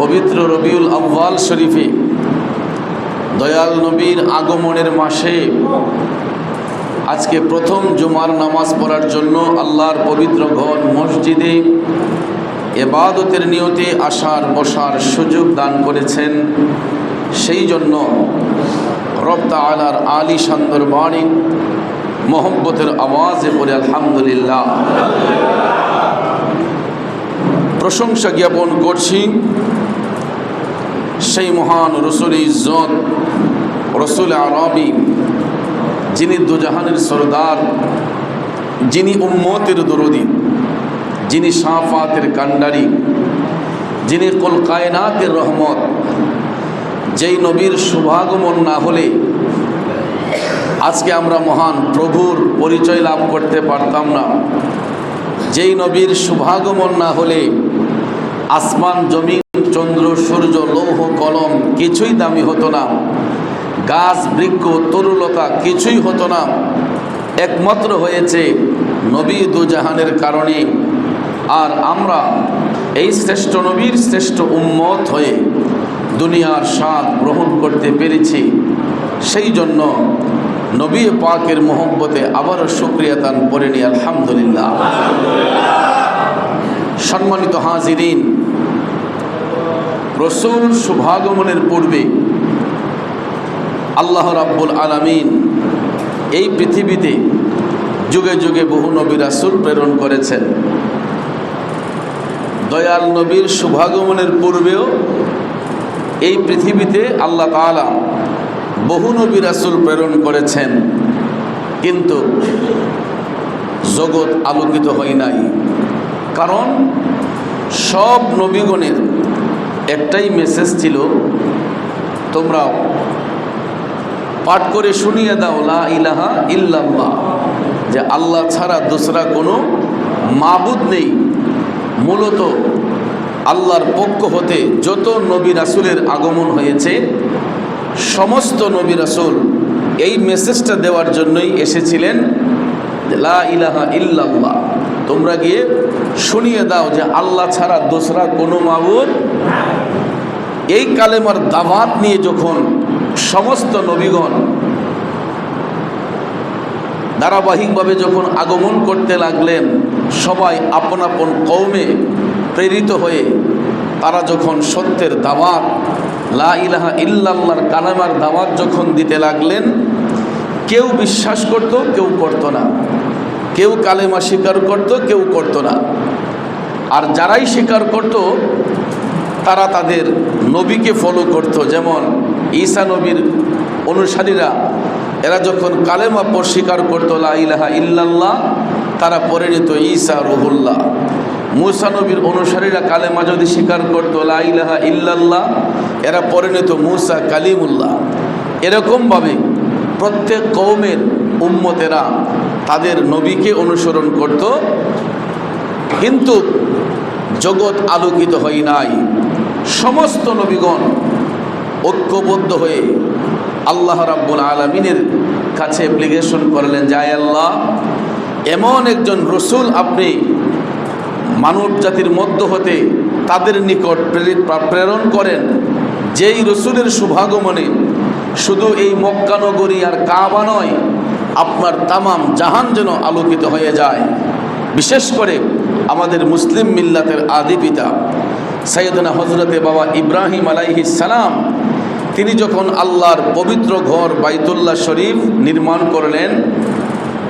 পবিত্র রবিউল আব্বাল শরীফে দয়াল নবীর আগমনের মাসে আজকে প্রথম জুমার নামাজ পড়ার জন্য আল্লাহর পবিত্র ঘর মসজিদে এবাদতের নিয়তে আসার বসার সুযোগ দান করেছেন। সেই জন্য রপ্তা আলার আলী সান্দর বাণী মোহব্বতের আওয়াজে পড়ে আলহামদুলিল্লাহ। প্রশংসা জ্ঞাপন করছি। সেই মহান রসুল ইজ্জত, রসুল আরবি যিনি দুজাহানের সরদার, যিনি উম্মতের দরদি, যিনি সাফাতের কান্ডারি যিনি কল কায়নাতের রহমত, যেই নবীর শুভাগমন না হলে আজকে আমরা মহান প্রভুর পরিচয় লাভ করতে পারতাম না। যেই নবীর শুভাগমন না হলে আসমান, জমিন, চন্দ্র, সূর্য, লৌহ, কলম কিছুই দামি হতো না। গাছ, বৃক্ষ, তরুলতা কিছুই হতো না। একমাত্র হয়েছে নবী দুজাহানের কারণে। আর আমরা এই শ্রেষ্ঠ নবীর শ্রেষ্ঠ উম্মত হয়ে দুনিয়ার স্বাদ গ্রহণ করতে পেরেছি। সেই জন্য নবী পাকের মোহব্বতে আবারও সুক্রিয়া দান আলহামদুলিল্লাহ। সম্মানিত হাজিরিন, রসুল শুভাগমনের পূর্বে আল্লাহ রাব্বুল আলামিন এই পৃথিবীতে যুগে যুগে বহু নবী রাসুল প্রেরণ করেছেন। দয়াল নবীর শুভাগমনের পূর্বেও এই পৃথিবীতে আল্লাহ তাআলা বহু নবী রাসুল প্রেরণ করেছেন, কিন্তু জগৎ আলোকিত হয় নাই। কারণ সব নবীগণের একটাই মেসেজ ছিল তোমরা পাঠ করে শুনিয়ে দাও, লা ইলাহা ইল্লাল্লাহ, যে আল্লাহ ছাড়া দোসরা কোনো মাবুদ নেই। মূলত আল্লাহর পক্ষ হতে যত নবী রাসুলের আগমন হয়েছে, সমস্ত নবী রাসুল এই মেসেজটা দেওয়ার জন্যই এসেছিলেন লা ইলাহা ইল্লাল্লাহ। তোমরা গিয়ে শুনিয়ে দাও যে আল্লাহ ছাড়া দোসরা কোনো মাবুদ এই কালেমার দাওয়াত নিয়ে যখন সমস্ত নবীগণ ধারাবাহিকভাবে যখন আগমন করতে লাগলেন, সবাই আপন আপন কৌমে প্রেরিত হয়ে তারা যখন সত্যের দাওয়াত লা ইলাহা ইল্লাল্লাহর কালামার দাওয়াত যখন দিতে লাগলেন, কেউ বিশ্বাস করত, কেউ করত না। কেউ কালেমা স্বীকার করত, কেউ করত না। আর যারাই স্বীকার করত, তারা তাদের নবীকে ফলো করত। যেমন ঈসা নবীর অনুসারীরা, এরা যখন কালেমা পর স্বীকার করতো, লা ইলাহা ইল্লাল্লাহ তারা পরে নিত, ঈসা রুহুল্লাহ মুসা নবীর অনুসারীরা কালেমা যদি স্বীকার করতো, লা ইলাহা ইল্লাল্লাহ এরা পরে নিত, মুসা কালিমুল্লাহ এরকমভাবে প্রত্যেক কৌমের উম্মতেরা তাদের নবীকে অনুসরণ করত। কিন্তু জগৎ আলোকিত হয় নাই। সমস্ত নবীগণ ঐক্যবদ্ধ হয়ে আল্লাহ রাব্বুল আলমিনের কাছে অ্যাপ্লিকেশন করলেন যায় আল্লাহ, এমন একজন রসুল আপনি মানব জাতির মধ্য হতে তাদের নিকট প্রেরিত প্রেরণ করেন, যেই রসুলের শুভাগমনে শুধু এই মক্কানগরী আর কাবা নয় আপনার তামাম জাহান যেন আলোকিত হয়ে যায়। বিশেষ করে আমাদের মুসলিম মিল্লাতের আদি পিতা সৈয়দনা হজরতে বাবা ইব্রাহিম আলাইহি সালাম, তিনি যখন আল্লাহর পবিত্র ঘর বাইতুল্লাহ শরীফ নির্মাণ করলেন,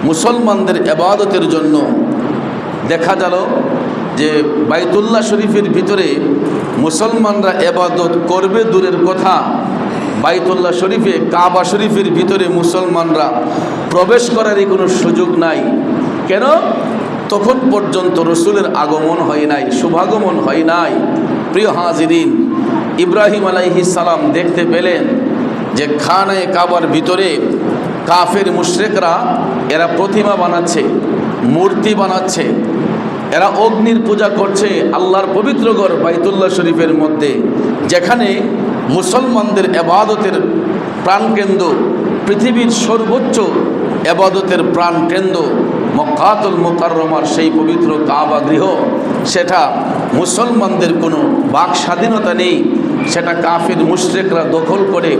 মুসলমানদের এবাদতের জন্য দেখা গেল যে বাইতুল্লাহ শরীফের ভিতরে মুসলমানরা এবাদত করবে দূরের কথা। বাইতুল্লাহ শরীফে কাবা শরীফের ভিতরে মুসলমানরা প্রবেশ করারই কোনো সুযোগ নাই। কেন? তখন পর্যন্ত রসুলের আগমন হয় নাই, শুভাগমন হয় নাই। প্রিয় হাজিরিন, ইব্রাহিম আলাইহি সালাম দেখতে পেলেন যে খানায় কাবার ভিতরে কাফের মুশরেকরা, এরা প্রতিমা বানাচ্ছে, মূর্তি বানাচ্ছে, এরা অগ্নির পূজা করছে আল্লাহর পবিত্র ঘর বাইতুল্লাহ শরীফের মধ্যে, যেখানে মুসলমানদের এবাদতের প্রাণকেন্দ্র, পৃথিবীর সর্বোচ্চ এবাদতের প্রাণকেন্দ্র, মক্কাতুল মোকাররমার সেই পবিত্র কাবা গৃহ। সেটা মুসলমানদের কোনো বাক স্বাধীনতা নেই। সেটা কাফের মুশরেকরা দখল করে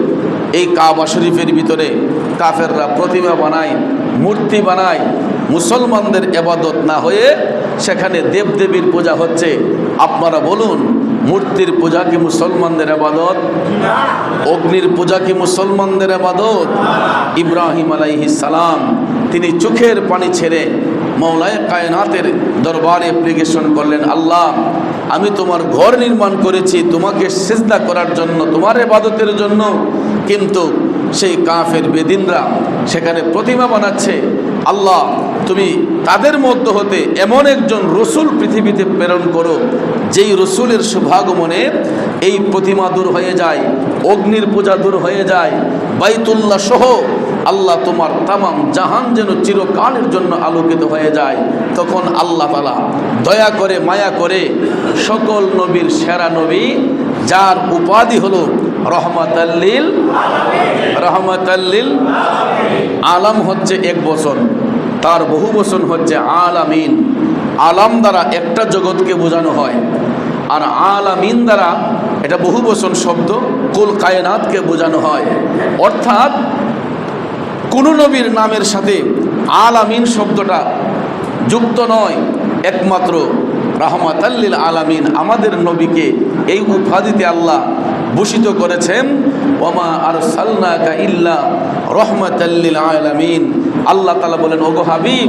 এই কাবা শরীফের ভিতরে কাফেররা প্রতিমা বানায়, মূর্তি বানায়। মুসলমানদের এবাদত না হয়ে সেখানে দেবদেবীর পূজা হচ্ছে। আপনারা বলুন মূর্তির পূজা কি মুসলমানদের আবাদত? অগ্নির পূজা কি মুসলমানদের আবাদত? ইব্রাহিম আলাইহিস সালাম, তিনি চোখের পানি ছেড়ে মৌলায় কায়নাতের দরবারে অ্যাপ্লিকেশন করলেন, আল্লাহ, আমি তোমার ঘর নির্মাণ করেছি, তোমাকে সেজদা করার জন্য, তোমার এবাদতের জন্য। কিন্তু সেই কাফের বেদিনরা সেখানে প্রতিমা বানাচ্ছে আল্লাহ, তুমি তাদের মধ্য হতে এমন একজন রসুল পৃথিবীতে প্রেরণ করো, যেই রসুলের শুভাগমনে এই প্রতিমা দূর হয়ে যায়, অগ্নির পূজা দূর হয়ে যায়, বাইতুল্লাহ সহ আল্লাহ তোমার তামাম জাহান যেন চিরকালের জন্য আলোকিত হয়ে যায়। তখন আল্লাহ তালা দয়া করে, মায়া করে সকল নবীর সেরা নবী, যার উপাধি হলো রহমাতাল্লিল রহমাতাল্লিল আলাম হচ্ছে এক বচন। তার বহু বচন হচ্ছে আলামিন। আলাম দ্বারা একটা জগৎকে বোঝানো হয়। আর আলামিন দ্বারা এটা বহু বচন শব্দ কুল কায়নাতকে বোঝানো হয়। অর্থাৎ কোন নবীর নামের সাথে আলামিন শব্দটা যুক্ত নয়। একমাত্র রাহমাতাল্লিল আলামিন আমাদের নবীকে এই উপাধিতে আল্লাহ ভূষিত করেছেন ওমা আর সাল্লাকা ইল্লা রহমাতাল্লিল আল্লাহ তালা বলেন ওগো হাবিব